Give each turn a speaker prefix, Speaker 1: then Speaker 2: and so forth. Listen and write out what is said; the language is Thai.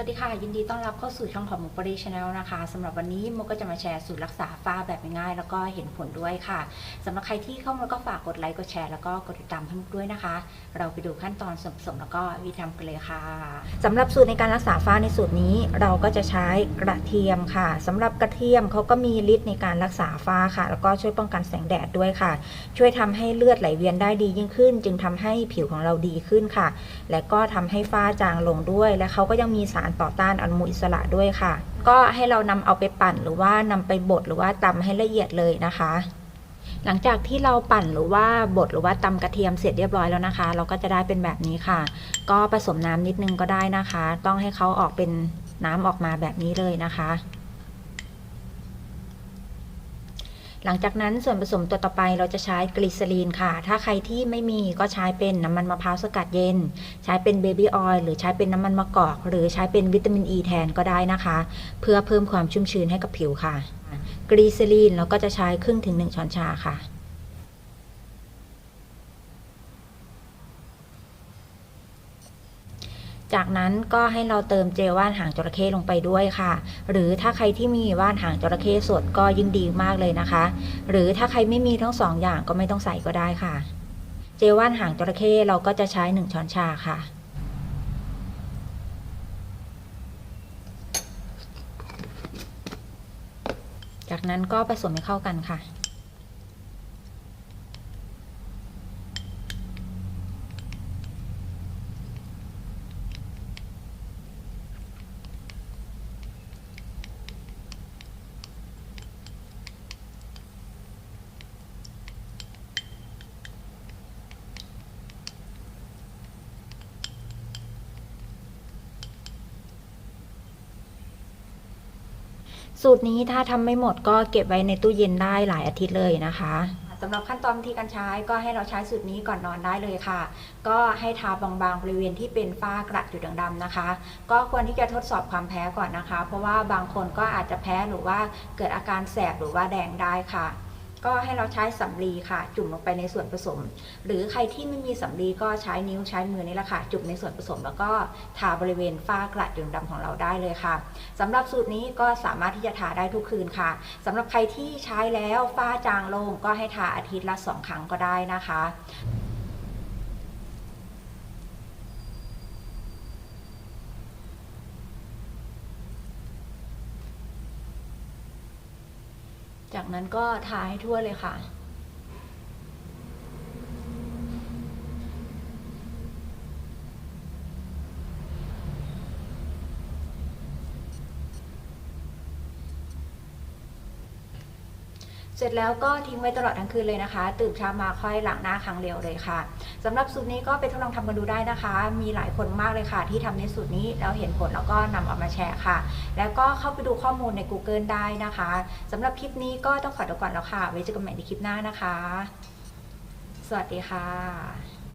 Speaker 1: วัสดีค่ะ ยินดีต้อนรับเข้าสู่ช่องของมุกปรีชแนลนะคะสำหรับวันนี้มุกก็จะมาแชร์สูตรรักษาฝ้าแบบง่ายๆแล้วก็เห็นผลด้วยค่ะสำหรับใครที่เข้ามาก็ฝากกดไลค์กดแชร์แล้วก็กดติดตามให้มุกด้วยนะคะ เราไปดูขั้นตอนส่วนผสมแล้วก็วิธีทำกันเลยค่ะสำหรับสูตรในการรักษาฝ้าในสูตรนี้ เราก็จะใช้กระเทียมค่ะสำหรับกระเทียมเขาก็มีฤทธิ์ในการรักษาฝ้าค่ะ แล้วก็ช่วยป้องกันแสงแดดด้วยค่ะ ช่วยทำให้เลือดไหลเวียนได้ดียิ่งขึ้น จึงทำให้ผิวของเราดีขึ้นค่ะ และก็ทำให้ฝ้าจางลงด้วย และเขาก็ยังมีสารต่อต้านอนุมูลอิสระด้วยค่ะ ก็ให้เรานำเอาไปปั่นหรือว่านำไปบดหรือว่าตำให้ละเอียดเลยนะคะ หลังจากที่เราปั่นหรือว่าบดหรือว่าตำกระเทียมเสร็จเรียบร้อยแล้วนะคะ เราก็จะได้เป็นแบบนี้ค่ะ ก็ผสมน้ำนิดนึงก็ได้นะคะ ต้องให้เขาออกเป็นน้ำออกมาแบบนี้เลยนะคะ หลังจากนั้นส่วนผสมตัวต่อไปเราจะใช้กลีเซอรีนค่ะ ถ้าใครที่ไม่มีก็ใช้เป็นน้ำมันมะพร้าวสกัดเย็น ใช้เป็นเบบี้ออยล์หรือใช้เป็นน้ำมันมะกอก หรือใช้เป็นวิตามินอ e ีแทนก็ได้นะคะ เพื่อเพิ่มความชุ่มชื้นให้กับผิวค่ะ กลีเซอรีนเราก็จะใช้ครึ่งถึง 1 ช้อนชาค่ะ จากนั้นก็ให้เราเติมเจลว่านหางจระเข้ลงไปด้วยค่ะ หรือถ้าใครที่มีว่านหางจระเข้สดก็ยิ่งดีมากเลยนะคะ หรือถ้าใครไม่มีทั้งสองอย่างก็ไม่ต้องใส่ก็ได้ค่ะ เจลว่านหางจระเข้เราก็จะใช้ 1 ช้อนชาค่ะจากนั้นก็ผสมให้เข้ากันค่ะ สูตรนี้ถ้าทำไม่หมดก็เก็บไว้ในตู้เย็นได้หลายอาทิตย์เลยนะคะสำหรับขั้นตอนวิธีการใช้ก็ให้เราใช้สูตรนี้ก่อนนอนได้เลยค่ะ ก็ให้ทาบางๆบริเวณที่เป็นฝ้ากระจุดด่างๆนะคะ ก็ควรที่จะทดสอบความแพ้ก่อนนะคะ เพราะว่าบางคนก็อาจจะแพ้หรือว่าเกิดอาการแสบหรือว่าแดงได้ค่ะ ก็ให้เราใช้สำลีค่ะ จุ่มลงไปในส่วนผสม หรือใครที่ไม่มีสำลีก็ใช้นิ้วใช้มือนี่แหละค่ะ จุ่มในส่วนผสม แล้วก็ทาบริเวณฝ้ากระจุดดำของเราได้เลยค่ะสำหรับสูตรนี้ก็สามารถที่จะทาได้ทุกคืนค่ะสำหรับใครที่ใช้แล้วฝ้าจางลงก็ให้ทาอาทิตย์ละสองครั้งก็ได้นะคะ จากนั้นก็ทาให้ทั่วเลยค่ะ เสร็จแล้วก็ทิ้งไว้ตลอดทั้งคืนเลยนะคะ ตื่นเช้ามาค่อยล้างหน้าครั้งเดียวเลยค่ะสำหรับสูตรนี้ก็ไปทดลองทำกันดูได้นะคะ มีหลายคนมากเลยค่ะ ที่ทำในสูตรนี้แล้วเห็นผลแล้วก็นำเออกมาแชร์ค่ะ แล้วก็เข้าไปดูข้อมูลใน Google ได้นะคะสำหรับคลิปนี้ก็ต้องขอตัวก่อนแล้วค่ะ ไว้เจอกันใหม่ในคลิปหน้านะคะ สวัสดีค่ะ